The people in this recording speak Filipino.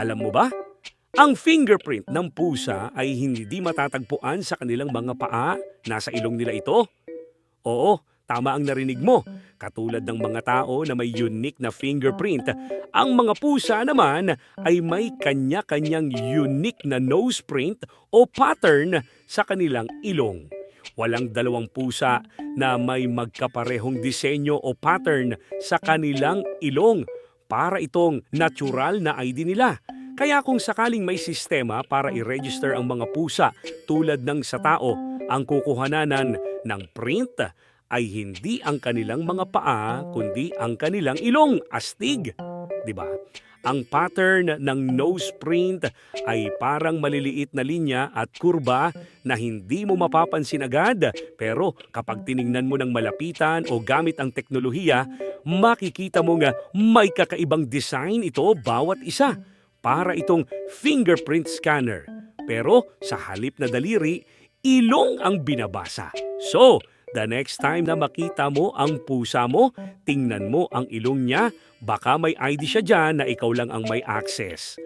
Alam mo ba? Ang fingerprint ng pusa ay hindi matatagpuan sa kanilang mga paa. Nasa ilong nila ito. Oo, tama ang narinig mo. Katulad ng mga tao na may unique na fingerprint, ang mga pusa naman ay may kanya-kanyang unique na nose print o pattern sa kanilang ilong. Walang dalawang pusa na may magkaparehong disenyo o pattern sa kanilang ilong para itong natural na ID nila. Kaya kung sakaling may sistema para i-register ang mga pusa tulad ng sa tao, ang kukuhananan ng print ay hindi ang kanilang mga paa kundi ang kanilang ilong, astig. 'Di ba? Ang pattern ng nose print ay parang maliliit na linya at kurba na hindi mo mapapansin agad. Pero kapag tiningnan mo ng malapitan o gamit ang teknolohiya, makikita mo nga may kakaibang design ito bawat isa. Para itong fingerprint scanner. Pero sa halip na daliri, ilong ang binabasa. So, the next time na makita mo ang pusa mo, tingnan mo ang ilong niya, baka may ID siya dyan na ikaw lang ang may access.